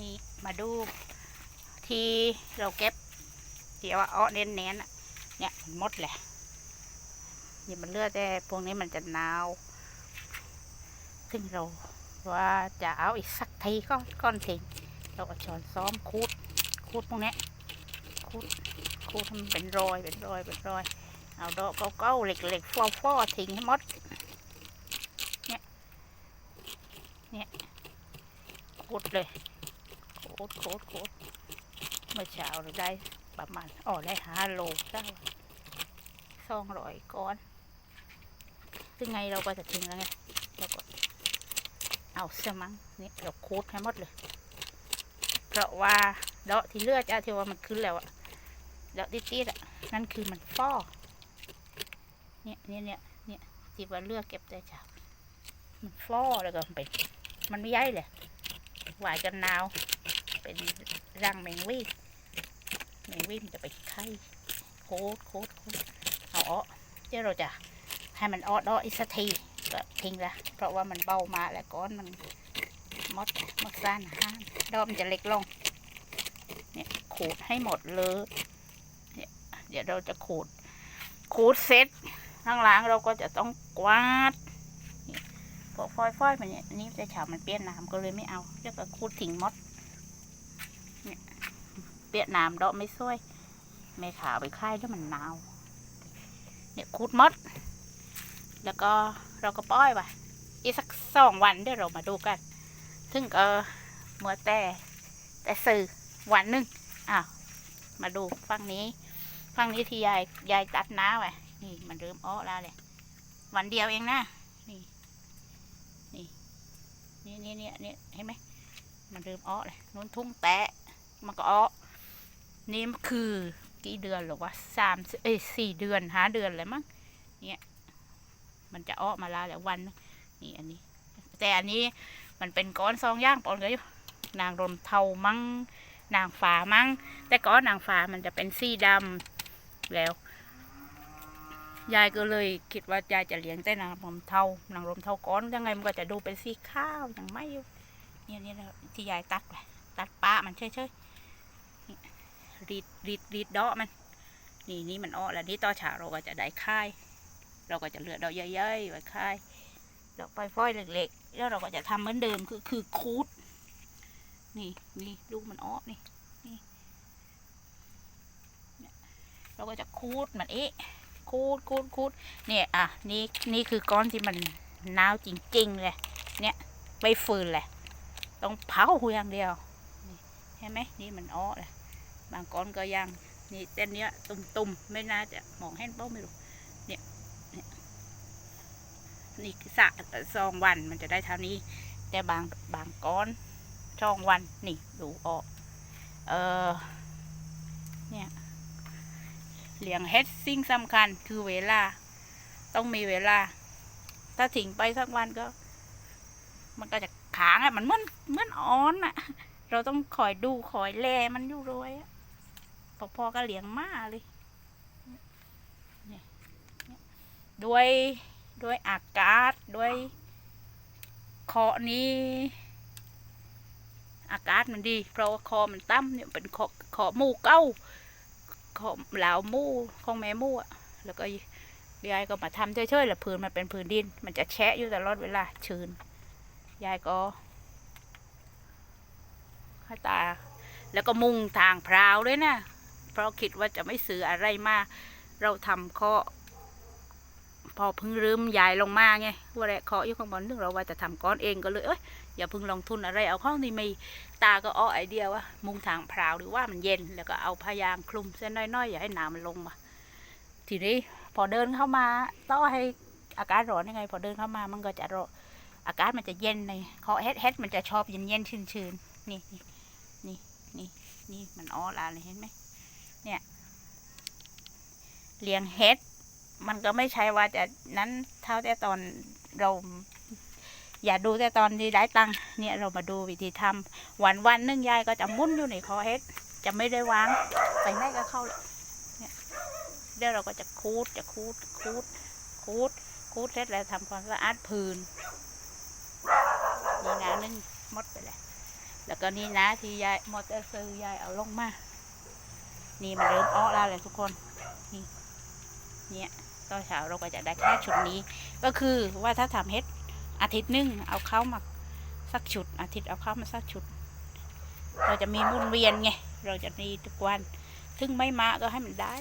นี่มาดูที่เราเก็บเดี๋ยวว่าอ้อเน้นๆน่ะเนี่ยมันมดแหละนี่มันเลือดแต่พวกนี้มันจะหนาว ซึ่งเราว่าจะเอาอีกสักทีก็ก้อนสิงเราก็ช้อนซ้อมคูดคูดพวกนี้คูดคูดให้มันเป็นรอยเป็นรอยเป็นรอย เอาดอกเก้าๆเหล็กๆฟอๆทิ้งให้หมดเนี่ยเนี่ยคูดเลย คูดคูดคูดเมื่อเช้าเราได้ประมาณอ๋อได้ห้าโลได้สองร้อยก้อนซึ่งไงเราก็จะทิ้งแล้วไงเราก็เอาเสมั้งนี่เราโคูดให้หมดเลย เพราะว่าเดอกที่เลือดอะที่ว่ามันขึ้นแล้วอะเดอกติดๆอะนั่นคือมันฟอเนี่ยเนี่ยเนี่ยเนี่ยที่ว่าเลือกเก็บได้จามันฟอแล้วก็มันเป็นมันไม่ใหญ่เลยหวายกันหนาว เป็นรังแมงวีแมงวีมันจะไปไข่โคตรโคตรโคตรเอาอ้อเดี๋ยวเราจะให้มันออดออีกสักทีก็ทิ้งละเพราะว่ามันเบามาแล้วก้อนมันมดมดซ่านห้ามดอมันจะเล็กลงเนี่ยขูดให้หมดเลยเนี่ยเดี๋ยวเราจะขูดขูดเสร็จข้างหล่างเราก็จะต้องกวาดพวกฟอยๆมันเนี่ยอันนี้จะฉาบมันเปียกน้ำก็เลยไม่เอาเรียกว่าขูดทิ้งมด เปียกน้ำดอกไม่ช่วยแม่ขาวไปค่ายแล้วมันหนาวเนี่ยขูดมด แล้วก็เราก็ปล่อยไปอีกสักสองวันเดี๋ยวเรามาดูกัน ซึ่งก็เมื่อแต่แต่สื่อวันหนึ่งอ้าวมาดูฝั่งนี้ฝั่งนี้ที่ยายยายตัดน้าไว้นี่มันเริ่มอ้อแล้วเลยวันเดียวเองนะนี่นี่นี่นี่นี่เห็นไหมมันเริ่มอ้อเลยนู้นทุ่งแตะมันก็อ้อ นี่มันคือกี่เดือนหรอวะสามเอ้ยสี่เดือนห้าเดือนเลยมั้งเนี่ยมันจะออกมาแล้วแหละวันนี่อันนี้ แต่อันนี้มันเป็นก้อนซองย่างปอนกันอยู่นางรมเทามั้งนางฟ้ามั้งแต่ก้อนนางฟ้ามันจะเป็นสีดำแล้ว ยายก็เลยคิดว่ายายจะเลี้ยงแต่นางรมเทานางรมเทาก้อนยังไงมันก็จะดูเป็นสีข้าวอย่างไม่เนี่ยเนี่ยที่ยายตัดไปตัดป้ามันเฉยๆ รีดรีดรีดเดาะมัน นี่นี่มันอ้อแล้วนี่ต่อฉาเราก็จะได้ค่าย เราก็จะเลือกดอกใหญ่ๆไว้ค่ายดอกปลายฝ้อยเล็กๆ แล้วเราก็จะทำเหมือนเดิมคือคือคูดนี่นี่ลูกมันอ้อนี่นี่เราก็จะคูดมันเอ๊ะคูดคูดคูดเนี่ยอะนี่นี่คือก้อนที่มันหนาวจริงๆเลยเนี่ยไม่ฟืนเลยต้องเผาอย่างเดียวนี่เห็นไหมนี่มันอ้อเลย บางก้อนก็ยังนี่เต้นเนี้ยตุ่มๆไม่น่าจะมองเห็นเป้าไม่รู้เนี่คือสะสองวันมันจะได้เท่านี้ แต่บางบางก้อนช่องวันนี่ดูออก เออเนี่ยเลี้ยงเฮ็ดสิ่งสำคัญคือเวลา ต้องมีเวลา ถ้าทิ้งไปสักวันก็ มันก็จะขางอะมันเหมือนเหมือนอ่อนอะเราต้องคอยดูคอยแลมันอยู่ด้วยอะ พอๆก็เลี้ยงมาเลยด้วยด้วยอากาศด้วยคอนี้อากาศมันดี เพราะว่าคอมันต่ำเนี่ยเป็นคอคอมูเก้าคอเหลามูของแม่มูอะแล้วก็ยายก็มาทำเฉยๆแหละพื้นมันเป็นพื้นดิน มันจะแฉะอยู่ตลอดเวลาชื้นยายก็ให้ตา แล้วก็มุงทางพราวด้วยนะ เพราะคิดว่าจะไม่ซื้ออะไรมาเราทำข้อพอเพิ่งลืมยายลงมาไงว่าแหละเคาะอยู่ข้างบนนึกเราว่าจะทำก้อนเองก็เลยเอ้ยอย่าเพิ่งลงทุนอะไรเอาข้องที่มีตาก็อ้อไอเดียว่ามุงทางพราวหรือว่ามันเย็นแล้วก็เอาพยางคลุมเส้นน้อยๆอย่าให้หนามันลงมาทีนี้พอเดินเข้ามาต่อให้อากาศร้อนยังไง พอเดินเข้ามามันก็จะร้อนอากาศมันจะเย็นในเคาะเฮ็ดเฮ็ดมันจะชอบเย็นเย็นชื้นชื้นๆนี่นี่นี่นี่นี่มันอ้อลาเลยเห็นไหม เนี่ยเลี้ยงเฮ็ดมันก็ไม่ใช่ว่าจะนั้นเท่าแต่ตอนเรา อย่าดูแต่ตอนที่ได้ตังเนี่ยเรามาดูวิธีทำวันวันนึงยายก็จะมุนอยู่ในคอเฮ็ดจะไม่ได้วางไปไหนก็เข้าเลยเนี่ยเดี๋ยวเราก็จะคูดจะคูดคูดคูดคูดเสร็จแล้วทำความสะอาดพื้นนี่นะนึ่งมดไปแล้วแล้วก็นี่นะที่ยายมอเตอร์ซื้อยายเอาลงมา นี่มันเริ่มอ้อแล้วเลยทุกคน นี่ เนี่ยตอนเช้าเราก็จะได้แค่ชุดนี้ ก็คือว่าถ้าทำเฮ็ดอาทิตย์หนึงเอาเข้ามาสักชุด อาทิตย์เอาเข้ามาสักชุด เราจะมีหมุนเวียนไง เราจะมีทุกวันถึงไม่มาก็ให้มันได้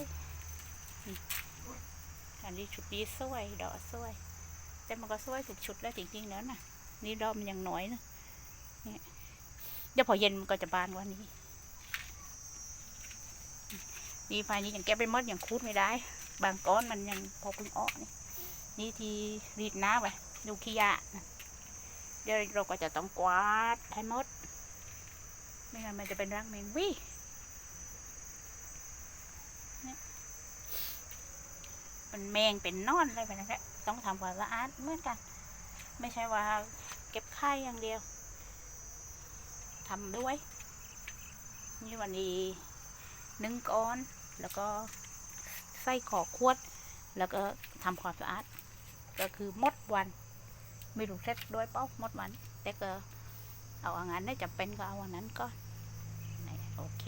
อันนี้ชุดนี้สวยดอกสวย แต่มันก็สวยถูกชุดแล้วจริงๆแล้วนะนี่ดอกมันยังน้อยนะเนี่ยเดี๋ยวพอเย็นมันก็จะบานกว่านี้ นี่ไฟนี้ยังแก้ไปมดยังคูดไม่ได้ บางก้อนมันยังพอเพึ่งอ้อนี่นี่ทีรีดน้ำไปดูขี้ยะเดี๋ยวเราก็จะต้องกวาดให้หมด ไม่งั้นมันจะเป็นรังแมงวี่เนี่ยเป็นแมงเป็นนอนอะไรแบบนั้นแหละต้องทำความสะอาดเหมือนกัน ไม่ใช่ว่าเก็บไข่อย่างเดียวทำด้วย นี่วันนี้หนึ่งก้อน แล้วก็ไส้ขอขวด แล้วก็ทำความสะอาด ก็คือมดวัน ไม่รู้เซ็ตด้วยเป้ามดวัน แต่ก็เอาอันนั้นได้จำเป็นก็เอาอันนั้นก็โอเค